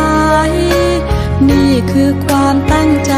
ย คือความตั้งใจ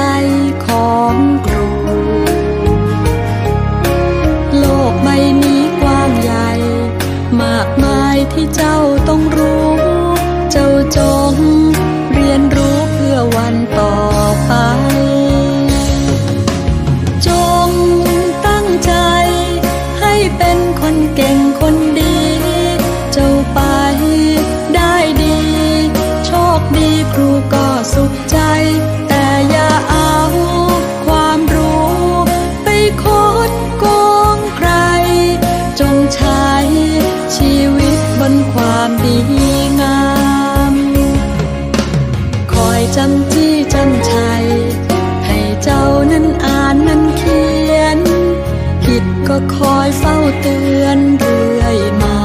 เตือนเรื่อยมา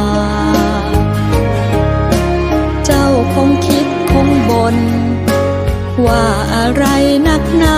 เจ้าคงคิดคงบนว่าอะไรนักหนา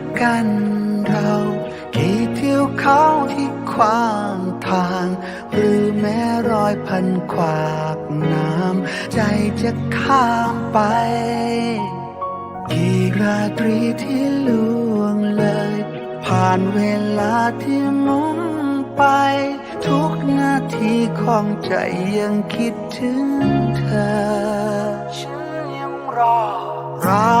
กันเรากี่เที่ยวเขาที่ขวางทาง หรือแม้รอยพันขวากน้ำใจจะข้ามไป กี่ราตรีที่ล่วงเลย ผ่านเวลาที่มุนไป ทุกนาทีของใจยังคิดถึงเธอ ฉันยังรอรัก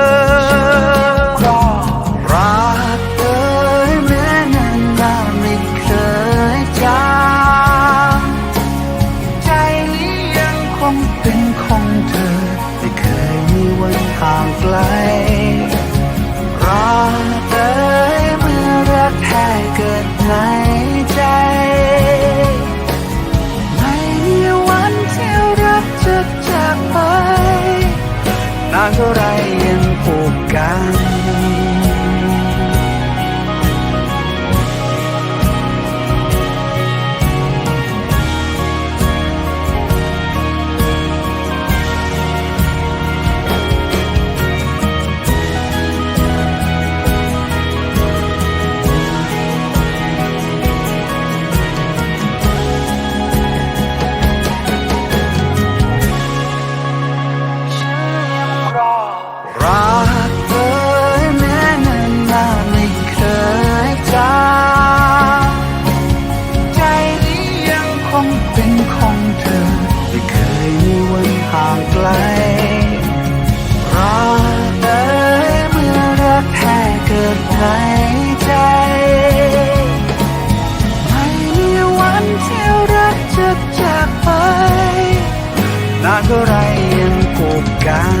านเท่าไรยังผูกกัน ไกลรอเอ้ยเมื่อรักแท้เกิดในใจ ไม่มีวันที่รักจะจากไปนานเท่าไรยังผูกกัน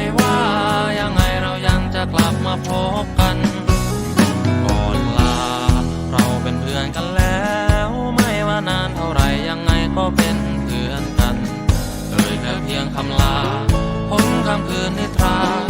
ไม่ว่า ยังไงเรายังจะกลับมาพบกัน ก่อนลา เราเป็นเพื่อนกันแล้ว ไม่ว่านานเท่าไรยังไงก็เป็นเพื่อนกันเอ่ยแค่เพียงคำลาพ้นค่ำคืนนิทราไม่ว่า